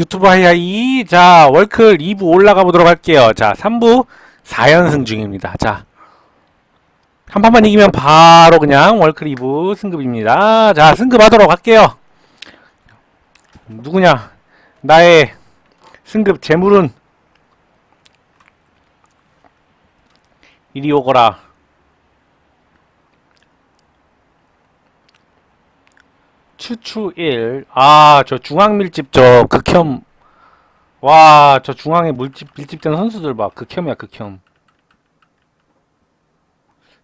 유튜브 하이하이. 자, 월클 2부 올라가 보도록 할게요. 자, 3부 4연승 중입니다. 자. 한 판만 이기면 바로 그냥 월클 2부 승급입니다. 자, 승급하도록 할게요. 누구냐? 나의 승급 재물은 이리 오거라. 추추 1. 아, 저 중앙 밀집 저 극혐. 와, 저 중앙에 물집 밀집된 선수들 봐. 극혐이야, 극혐.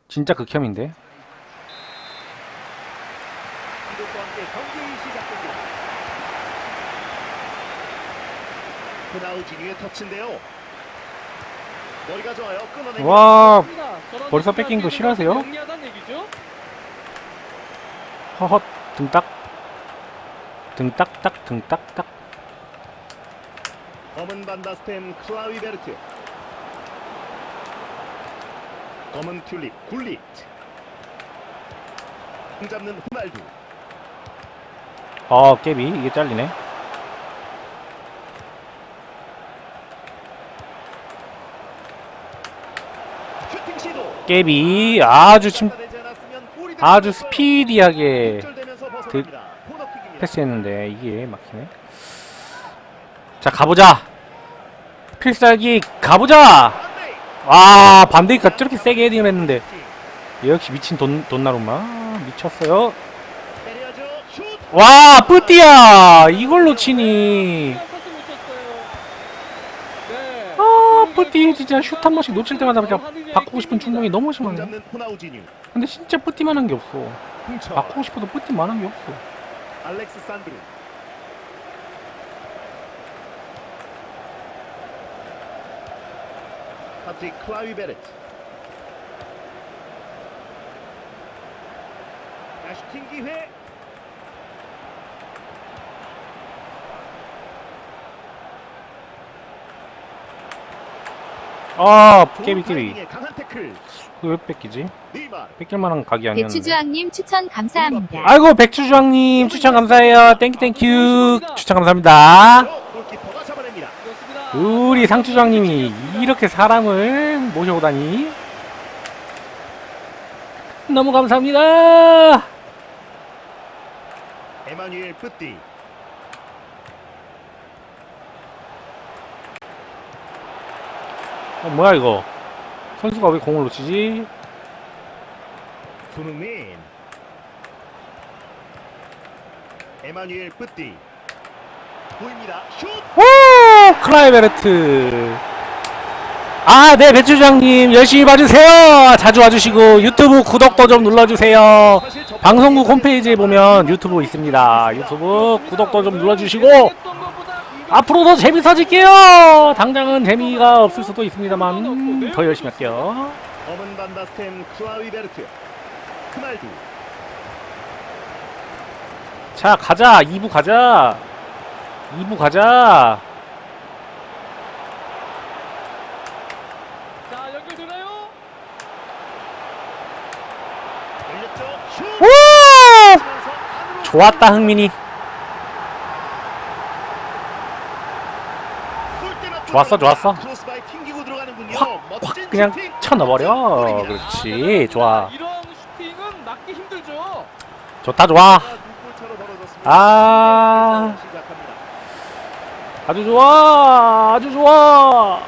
진짜 극혐인데. 와, 벌써 뺏긴 거 싫어하세요? 허헛 등딱. 등딱딱 등딱딱. 검은 반다스템 클라위베르트. 검은 튤립 굴릿. 공 잡는 호날두. 어, 깨비 이게 잘리네. 깨비 아주 침 아주. 스피디하게 패스했는데 이게 막히네. 자 가보자. 필살기 가보자. 반대. 아 반데이가 저렇게 세게 헤딩을 했는데 역시 미친 돈 돈나루마 미쳤어요. 와 뿌띠야 이걸로 치니. 아 뿌띠 진짜 슛 한 번씩 놓칠 때마다 그냥 바꾸고 싶은 충동이 너무 공 심하네. 근데 진짜 뿌띠만한 게 없어. 바꾸고 싶어도 뿌띠만한 게 없어. 알렉스 산드루. 파트릭 클라위베르트. 다시 팅 기회. 아 깨비 깨비. 타이밍에 강한 태클. 그거 왜 뺏기지? 네이마르. 뺏길 만한 각이 아니었는데. 배추주왕님 추천 감사합니다. 아이고 백주주왕님 추천 감사해요. 땡큐 땡큐 추천 감사합니다. 골키퍼가 잡아냅니다. 그렇습니다. 우리 상추주왕님이 이렇게 사람을 모셔오다니 너무 감사합니다. 에마뉴엘 뿌띠. 어, 뭐야 이거? 선수가 왜 공을 놓치지? 손흥민. 에마뉴엘 뿌띠. 보입니다. 슛. 오 클라이베르트. 아, 네, 배추장님 열심히 봐주세요. 자주 와주시고 유튜브 구독도 좀 눌러주세요. 방송국 홈페이지에 보면 유튜브 있습니다. 유튜브 구독도 좀 눌러주시고 앞으로도 재밌어질게요. 당장은 재미가 없을 수도 있습니다만 더 열심히 할게요. 검은 반다스템 클라위베르트. 크날두. 자, 가자. 2부 가자. 2부 가자. 자 연결되나요? 오! 좋았다, 흥민이. 골대 맞고 좋았어. 좋았어. 확, 확 그냥. 쳐넣어버려. 그렇지. 좋아. 막기 힘들죠. 좋다, 좋아. 아, 시작합니다. 아주 좋아. 아주 좋아.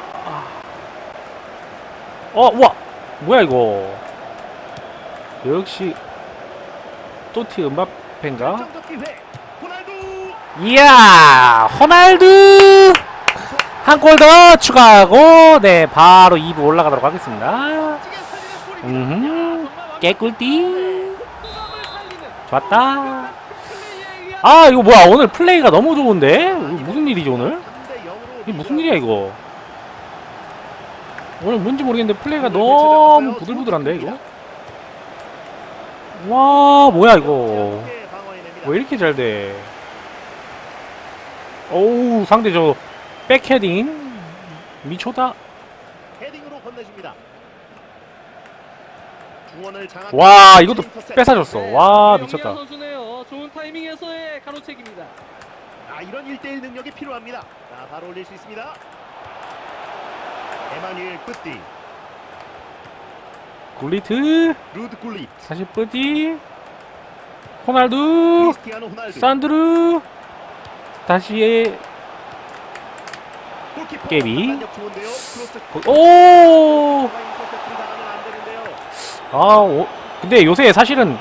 어, 우와. 뭐야, 이거. 역시, 또티. 호날두. 이야, 호날두! 한 골 더 추가하고, 네, 바로 2부 올라가도록 하겠습니다. 음, 깨꿀띠. 좋았다. 아, 이거 뭐야, 오늘 플레이가 너무 좋은데? 무슨 일이지, 오늘? 3대 0으로 이게 무슨 일이야, 이거? 오늘 뭔지 모르겠는데, 플레이가 너무 부들부들한데, 이거? 와, 뭐야, 이거. 왜 이렇게 잘 돼? 오우, 상대 저, 백헤딩? 미초다? 헤딩으로 건네줍니다. 장악. 와, 이것도. 뺏어줬어. 네, 와, 미쳤다. 선수네요. 좋은 타이밍에서의 가로채기입니다. 아, 이런 1대1 능력이 필요합니다. 자, 바로 올릴 수 있습니다. 에마뉴엘 뿌띠, 굴리트 루드 굴릿, 다시 뿌디 호날두 크리스티아노 호날두, 산드루 다시 깨비. 오! 아, 오, 근데 요새 사실은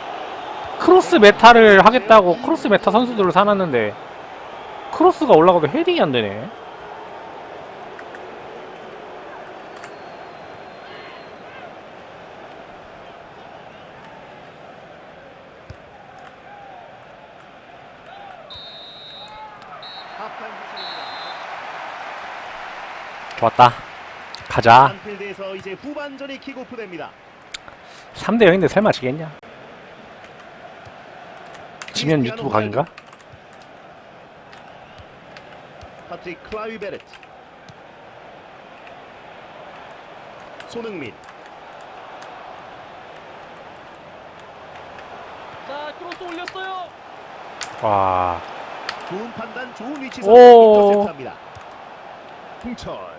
크로스 메타를 하겠다고 크로스 메타 선수들을 사놨는데 크로스가 올라가도 헤딩이 안 되네. 하프타임 후입니다 좋았다. 가자. 안필드에서 이제 후반전이 킥오프됩니다. 3대 0인데 설마 지겠냐? 지면 유튜브 강인가? 파트릭 클라위베르트 손흥민 자 크로스 올렸어요. 와, 좋은 판단 좋은 위치에서 오. 인터셉트합니다. 홍철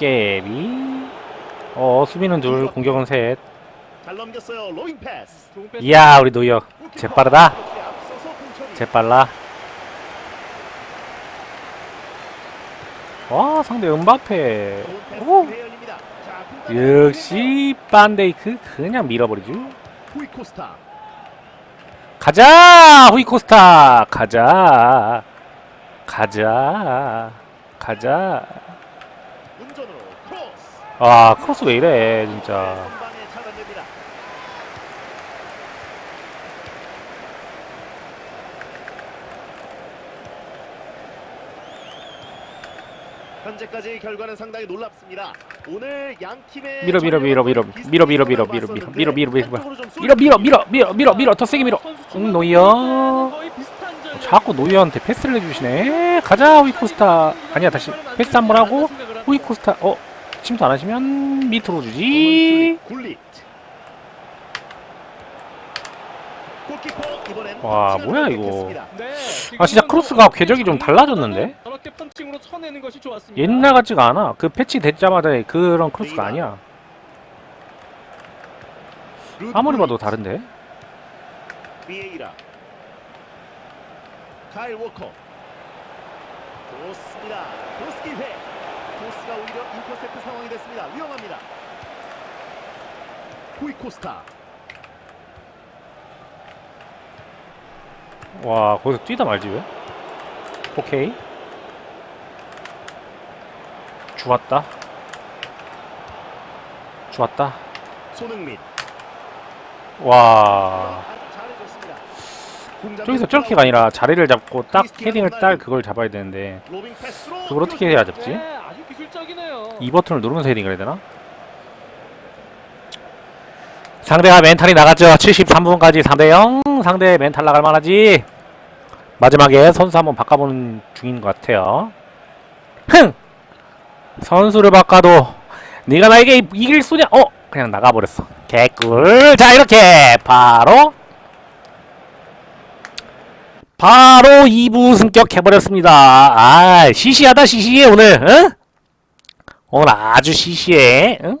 깨비. 어, 수비는 둘, 공격은 셋. 잘 넘겼어요. 로잉 패스. 좋은 패스. 이야, 우리. 골키퍼. 재빠르다. 재빨라. 와, 상대 은바페. 오. 역시 반데이크 그냥 밀어버리죠. 후이 코스타. 가자 후이코스타 가자 가자 가자. 아 크로스 왜 이래 진짜. 현재까지 결과는 상당히 놀랍습니다. 오늘 양 팀의 밀어, 밀어, 밀어, 밀어, 밀어, 밀어, 밀어, 밀어, 밀어, 밀어, 밀어, 밀어 밀어 쏠렸습니다. 밀어 밀어 밀어 밀어 더 세게 밀어 응 노이어. 자꾸 노이어한테 패스를 해주시네 가자 후이코스타 아니야 다시 패스 한 번 하고 후이코스타 어 침투 안 하시면 밑으로 주지 와, 뭐야, 이거. 아, 진짜 크로스가 궤적이 좀 달라졌는데? 옛날 같지가 않아 그 패치 됐자마자 그런 크로스가 아니야 아무리 봐도. 다른데 도스가 오히려 인터셉트 상황이 됐습니다. 위험합니다. 후이 코스타. 와 거기서 뛰다 말지 왜? 오케이. 좋았다. 좋았다. 손흥민. 와. 저기서 저렇게가 아니라 자리를 잡고 딱 헤딩을 딸 그걸 잡아야 되는데 그걸 어떻게 해야 잡지? 네, 아주 기술적이네요. 이 버튼을 누르면서 헤딩을 해야 되나? 상대가 멘탈이 나갔죠 73분까지 3대0 상대 멘탈 나갈 만하지 마지막에 선수 한번 바꿔보는 중인 것 같아요 흥! 선수를 바꿔도 네가 나에게 이- 이길 수냐? 어? 그냥 나가버렸어 개꿀 자 이렇게 바로 바로 2부 승격해버렸습니다 아 시시하다 시시해 오늘 응? 오늘 아주 시시해 응?